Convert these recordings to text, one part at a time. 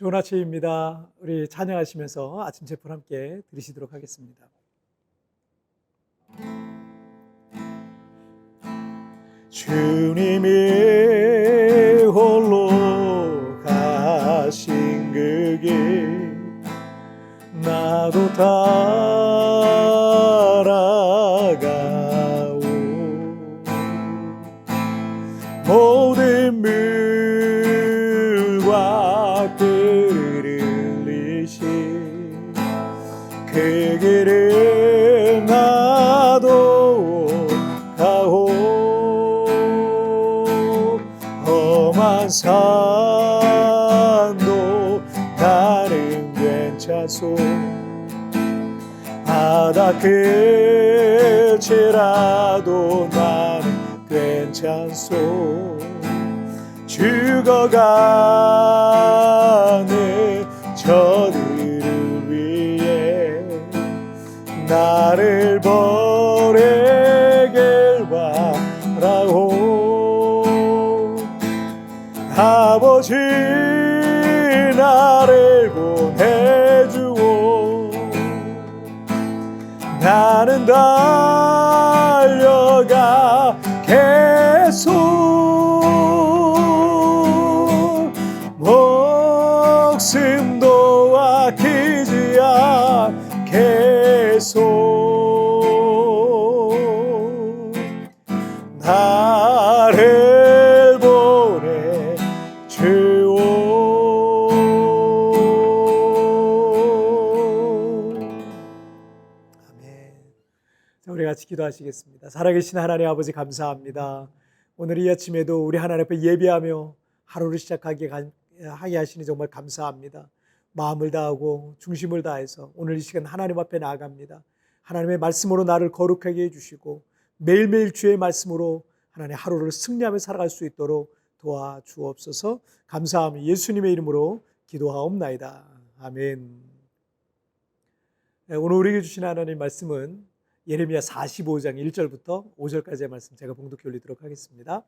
좋은 아침입니다. 우리 찬양하시면서 아침 제풀 함께 들으시도록 하겠습니다. 주님이 홀로 가신 그길 나도 따 험한 산도 나는 괜찮소. 바다 끝이라도 나는 괜찮소. 죽어가는 저들을 위해 나를 버 아버지 나를 보내주오. 나는 달려가 계속 목숨도 아끼지 않겠소 기도하시겠습니다. 살아계신 하나님 아버지 감사합니다. 오늘 이 아침에도 우리 하나님 앞에 예배하며 하루를 시작하게 가- 하게 하시니 정말 감사합니다. 마음을 다하고 중심을 다해서 오늘 이 시간 하나님 앞에 나아갑니다. 하나님의 말씀으로 나를 거룩하게 해주시고 매일매일 주의 말씀으로 하나님 하루를 승리하며 살아갈 수 있도록 도와주옵소서 감사함이 예수님의 이름으로 기도하옵나이다. 아멘. 네, 오늘 우리에게 주신 하나님 말씀은 예레미야 45장 1절부터 5절까지의 말씀 제가 봉독해 올리도록 하겠습니다.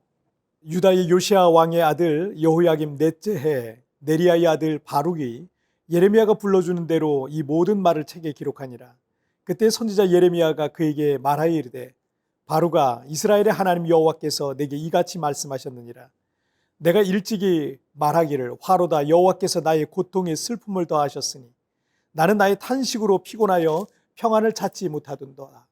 유다의 요시아 왕의 아들 여호야김 넷째 해 네리야의 아들 바룩이 예레미야가 불러주는 대로 이 모든 말을 책에 기록하니라. 그때 선지자 예레미야가 그에게 말하여 이르되 바루가 이스라엘의 하나님 여호와께서 내게 이같이 말씀하셨느니라. 내가 일찍이 말하기를 화로다 여호와께서 나의 고통에 슬픔을 더하셨으니 나는 나의 탄식으로 피곤하여 평안을 찾지 못하던도다.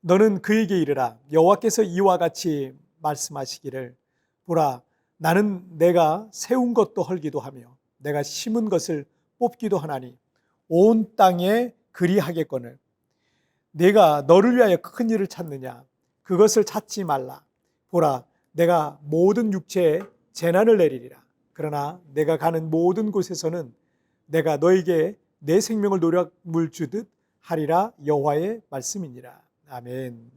너는 그에게 이르라. 여호와께서 이와 같이 말씀하시기를 보라 나는 내가 세운 것도 헐기도 하며 내가 심은 것을 뽑기도 하나니 온 땅에 그리하겠거늘. 내가 너를 위하여 큰 일을 찾느냐? 그것을 찾지 말라. 보라 내가 모든 육체에 재난을 내리리라. 그러나 내가 가는 모든 곳에서는 내가 너에게 내 생명을 노력물 주듯 하리라 여호와의 말씀이니라 아멘.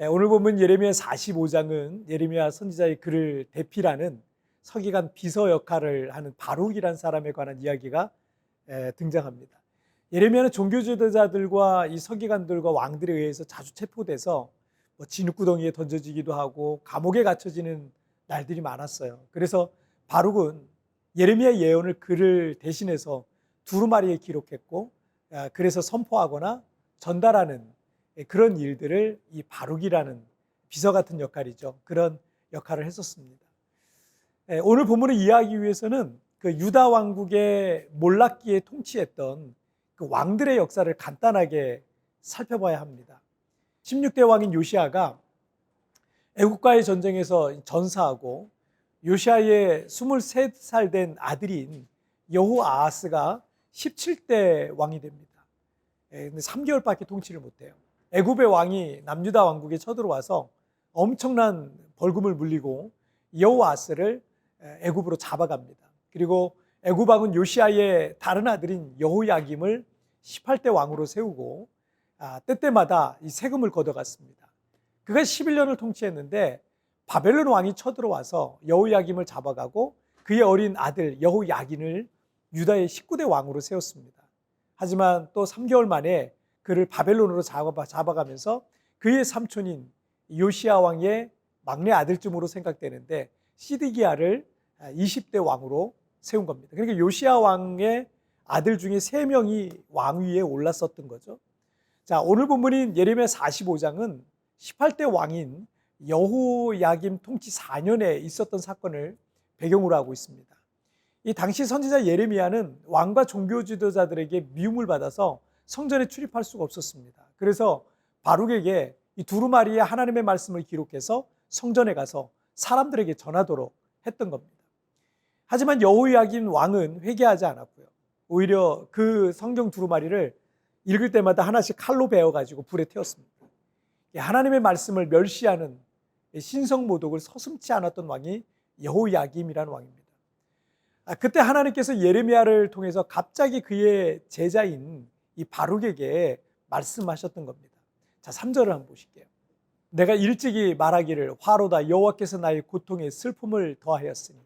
예, 오늘 보면 예레미야 45장은 예레미야 선지자의 글을 대필하는 서기관 비서 역할을 하는 바룩이란 사람에 관한 이야기가 예, 등장합니다. 예레미야는 종교 지도자들과 이 서기관들과 왕들에 의해서 자주 체포돼서 뭐 진흙구덩이에 던져지기도 하고 감옥에 갇혀지는 날들이 많았어요. 그래서 바룩은 예레미야 예언을 글을 대신해서 두루마리에 기록했고 아, 그래서 선포하거나 전달하는 그런 일들을 이 바룩이라는 비서 같은 역할이죠. 그런 역할을 했었습니다. 예, 오늘 본문을 이해하기 위해서는 그 유다 왕국의 몰락기에 통치했던 그 왕들의 역사를 간단하게 살펴봐야 합니다. 16대 왕인 요시아가 애국과의 전쟁에서 전사하고 요시아의 23살 된 아들인 여호아하스가 17대 왕이 됩니다. 예, 근데 3개월밖에 통치를 못해요. 애굽의 왕이 남유다 왕국에 쳐들어와서 엄청난 벌금을 물리고 여호아스를 애굽으로 잡아갑니다. 그리고 애굽 왕은 요시아의 다른 아들인 여호야김을 18대 왕으로 세우고 아, 때때마다 이 세금을 걷어갔습니다. 그가 11년을 통치했는데 바벨론 왕이 쳐들어와서 여호야김을 잡아가고 그의 어린 아들 여호야긴을 유다의 19대 왕으로 세웠습니다. 하지만 또 3개월 만에 그를 바벨론으로 잡아, 잡아가면서 그의 삼촌인 요시아 왕의 막내 아들쯤으로 생각되는데 시드기야를 20대 왕으로 세운 겁니다. 그러니까 요시아 왕의 아들 중에 세 명이 왕위에 올랐었던 거죠. 자, 오늘 본문인 예레미야 45장은 18대 왕인 여호야김 통치 4년에 있었던 사건을 배경으로 하고 있습니다. 이 당시 선지자 예레미야는 왕과 종교 지도자들에게 미움을 받아서 성전에 출입할 수가 없었습니다. 그래서 바룩에게 이 두루마리의 하나님의 말씀을 기록해서 성전에 가서 사람들에게 전하도록 했던 겁니다. 하지만 여호야김 왕은 회개하지 않았고요. 오히려 그 성경 두루마리를 읽을 때마다 하나씩 칼로 베어 가지고 불에 태웠습니다. 하나님의 말씀을 멸시하는 신성 모독을 서슴지 않았던 왕이 여호야김이라는 왕입니다. 아, 그때 하나님께서 예레미야를 통해서 갑자기 그의 제자인 이 바룩에게 말씀하셨던 겁니다. 자, 3절을 한번 보실게요. 내가 일찍이 말하기를 화로다 여호와께서 나의 고통에 슬픔을 더하였으니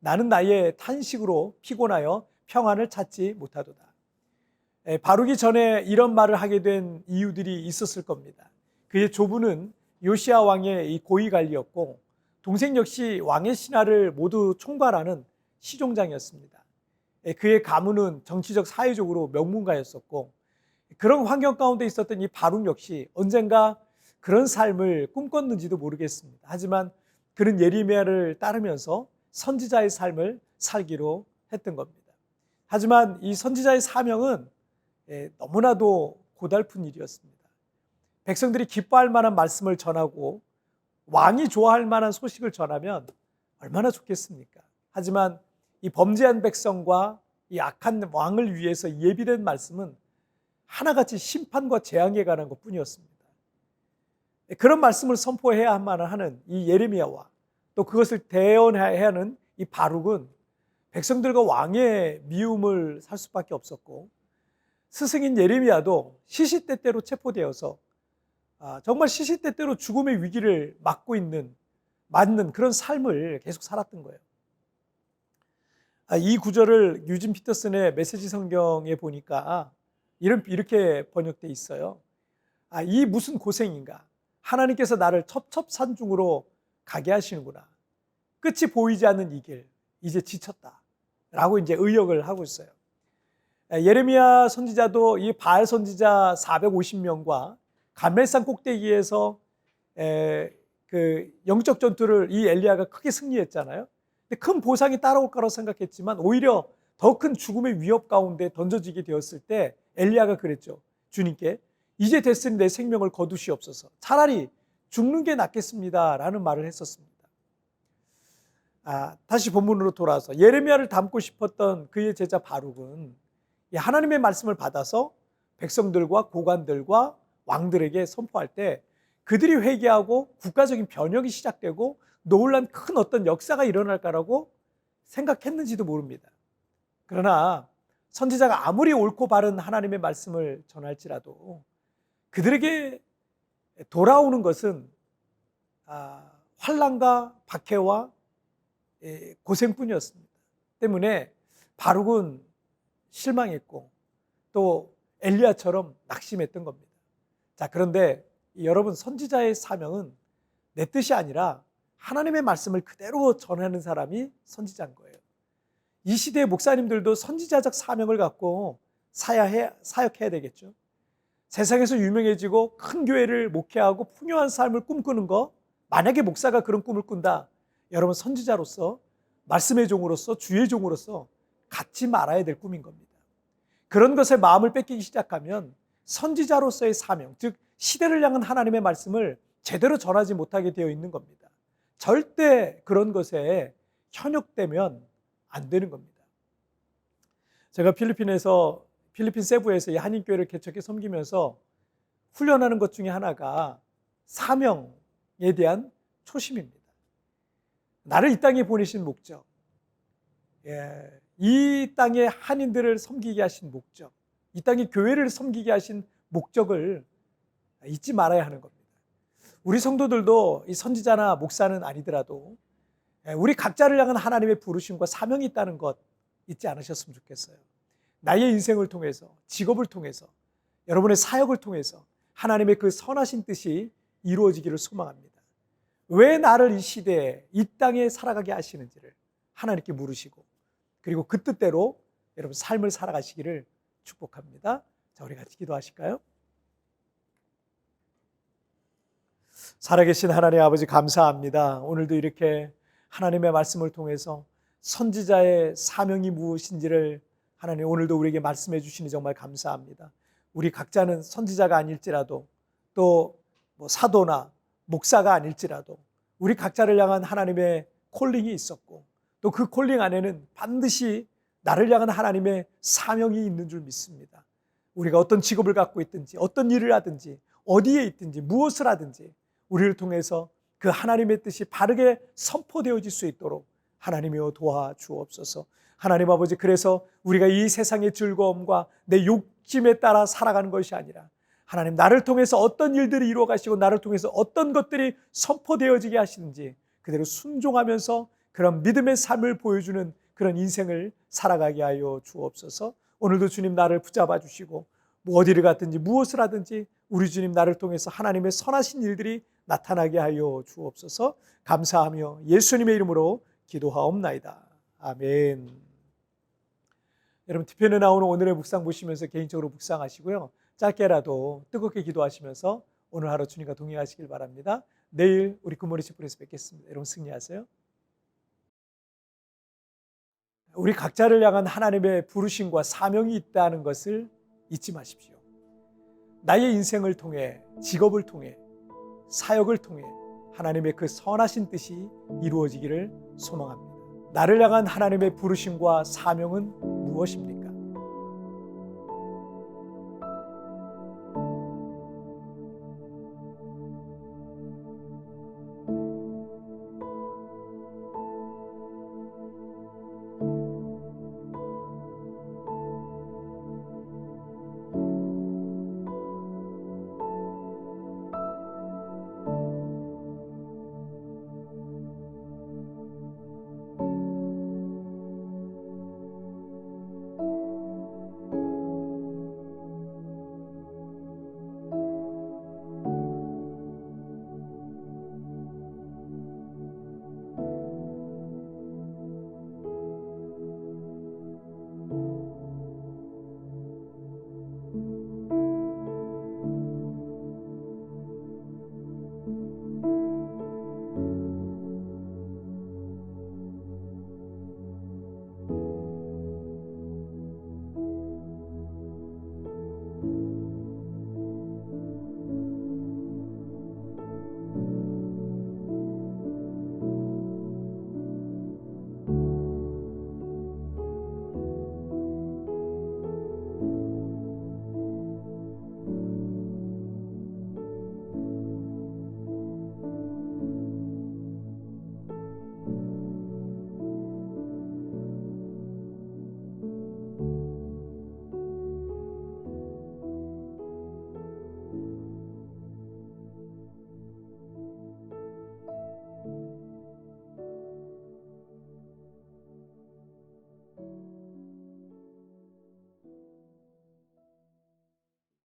나는 나의 탄식으로 피곤하여 평안을 찾지 못하도다. 에, 바룩이 전에 이런 말을 하게 된 이유들이 있었을 겁니다. 그의 조부는 요시아 왕의 이 고위 관리였고 동생 역시 왕의 신하를 모두 총괄하는 시종장이었습니다. 에, 그의 가문은 정치적 사회적으로 명문가였었고 그런 환경 가운데 있었던 이 바룩 역시 언젠가 그런 삶을 꿈꿨는지도 모르겠습니다. 하지만 그는 예리미야를 따르면서 선지자의 삶을 살기로 했던 겁니다. 하지만 이 선지자의 사명은 예, 너무나도 고달픈 일이었습니다. 백성들이 기뻐할 만한 말씀을 전하고 왕이 좋아할 만한 소식을 전하면 얼마나 좋겠습니까? 하지만 이 범죄한 백성과 이 악한 왕을 위해서 예비된 말씀은 하나같이 심판과 재앙에 관한 것 뿐이었습니다. 그런 말씀을 선포해야만 하는 이 예레미야와 또 그것을 대언해야 하는 이 바룩은 백성들과 왕의 미움을 살 수밖에 없었고 스승인 예레미야도 시시때때로 체포되어서 아, 정말 시시때때로 죽음의 위기를 맞고 있는 맞는 그런 삶을 계속 살았던 거예요. 아, 이 구절을 유진 피터슨의 메시지 성경에 보니까 이렇게 번역돼 있어요. 아, 이 무슨 고생인가? 하나님께서 나를 첩첩산중으로 가게 하시는구나. 끝이 보이지 않는 이 길, 이제 지쳤다. 라고 이제 의역을 하고 있어요. 예레미야 선지자도 이 바알 선지자 450명과 감멜산 꼭대기에서 그 영적 전투를 이 엘리야가 크게 승리했잖아요. 큰 보상이 따라올 거라고 생각했지만 오히려 더 큰 죽음의 위협 가운데 던져지게 되었을 때 엘리야가 그랬죠. 주님께 이제 됐으니 내 생명을 거두시옵소서. 차라리 죽는 게 낫겠습니다라는 말을 했었습니다. 아, 다시 본문으로 돌아와서 예레미야를 닮고 싶었던 그의 제자 바룩은 하나님의 말씀을 받아서 백성들과 고관들과 왕들에게 선포할 때 그들이 회개하고 국가적인 변혁이 시작되고 놀란 큰 어떤 역사가 일어날까라고 생각했는지도 모릅니다. 그러나 선지자가 아무리 옳고 바른 하나님의 말씀을 전할지라도 그들에게 돌아오는 것은 아, 환란과 박해와 예, 고생뿐이었습니다. 때문에 바룩은 실망했고 또 엘리야처럼 낙심했던 겁니다. 자, 그런데 여러분 선지자의 사명은 내 뜻이 아니라 하나님의 말씀을 그대로 전하는 사람이 선지자인 거예요. 이 시대의 목사님들도 선지자적 사명을 갖고 사야해, 사역해야 되겠죠. 세상에서 유명해지고 큰 교회를 목회하고 풍요한 삶을 꿈꾸는 거, 만약에 목사가 그런 꿈을 꾼다, 여러분 선지자로서 말씀의 종으로서 주의 종으로서 갖지 말아야 될 꿈인 겁니다. 그런 것에 마음을 뺏기기 시작하면 선지자로서의 사명, 즉 시대를 향한 하나님의 말씀을 제대로 전하지 못하게 되어 있는 겁니다. 절대 그런 것에 현혹되면 안 되는 겁니다. 제가 필리핀에서 필리핀 세부에서 이 한인교회를 개척해 섬기면서 훈련하는 것 중에 하나가 사명에 대한 초심입니다. 나를 이 땅에 보내신 목적, 예, 이 땅의 한인들을 섬기게 하신 목적, 이 땅의 교회를 섬기게 하신 목적을 잊지 말아야 하는 겁니다. 우리 성도들도 이 선지자나 목사는 아니더라도 예, 우리 각자를 향한 하나님의 부르심과 사명이 있다는 것 잊지 않으셨으면 좋겠어요. 나의 인생을 통해서, 직업을 통해서, 여러분의 사역을 통해서 하나님의 그 선하신 뜻이 이루어지기를 소망합니다. 왜 나를 이 시대에, 이 땅에 살아가게 하시는지를 하나님께 물으시고, 그리고 그 뜻대로 여러분 삶을 살아가시기를 축복합니다. 자, 우리 같이 기도하실까요? 살아계신 하나님 아버지 감사합니다. 오늘도 이렇게 하나님의 말씀을 통해서 선지자의 사명이 무엇인지를 하나님 오늘도 우리에게 말씀해 주시니 정말 감사합니다. 우리 각자는 선지자가 아닐지라도 또 뭐 사도나 목사가 아닐지라도 우리 각자를 향한 하나님의 콜링이 있었고 또 그 콜링 안에는 반드시 나를 향한 하나님의 사명이 있는 줄 믿습니다. 우리가 어떤 직업을 갖고 있든지 어떤 일을 하든지 어디에 있든지 무엇을 하든지 우리를 통해서 그 하나님의 뜻이 바르게 선포되어질 수 있도록 하나님이여 도와 주옵소서. 하나님 아버지 그래서 우리가 이 세상의 즐거움과 내 욕심에 따라 살아가는 것이 아니라 하나님 나를 통해서 어떤 일들이 이루어 가시고 나를 통해서 어떤 것들이 선포되어지게 하시는지 그대로 순종하면서 그런 믿음의 삶을 보여주는 그런 인생을 살아가게 하여 주옵소서. 오늘도 주님 나를 붙잡아 주시고 뭐 어디를 갔든지 무엇을 하든지 우리 주님 나를 통해서 하나님의 선하신 일들이 나타나게 하여 주옵소서. 감사하며 예수님의 이름으로 기도하옵나이다. 아멘. 여러분 뒤편에 나오는 오늘의 묵상 보시면서 개인적으로 묵상하시고요. 짧게라도 뜨겁게 기도하시면서 오늘 하루 주님과 동행하시길 바랍니다. 내일 우리 굿모닝 시프에서 뵙겠습니다. 여러분 승리하세요. 우리 각자를 향한 하나님의 부르심과 사명이 있다는 것을 잊지 마십시오. 나의 인생을 통해 직업을 통해 사역을 통해 하나님의 그 선하신 뜻이 이루어지기를 소망합니다. 나를 향한 하나님의 부르심과 사명은 무엇입니까?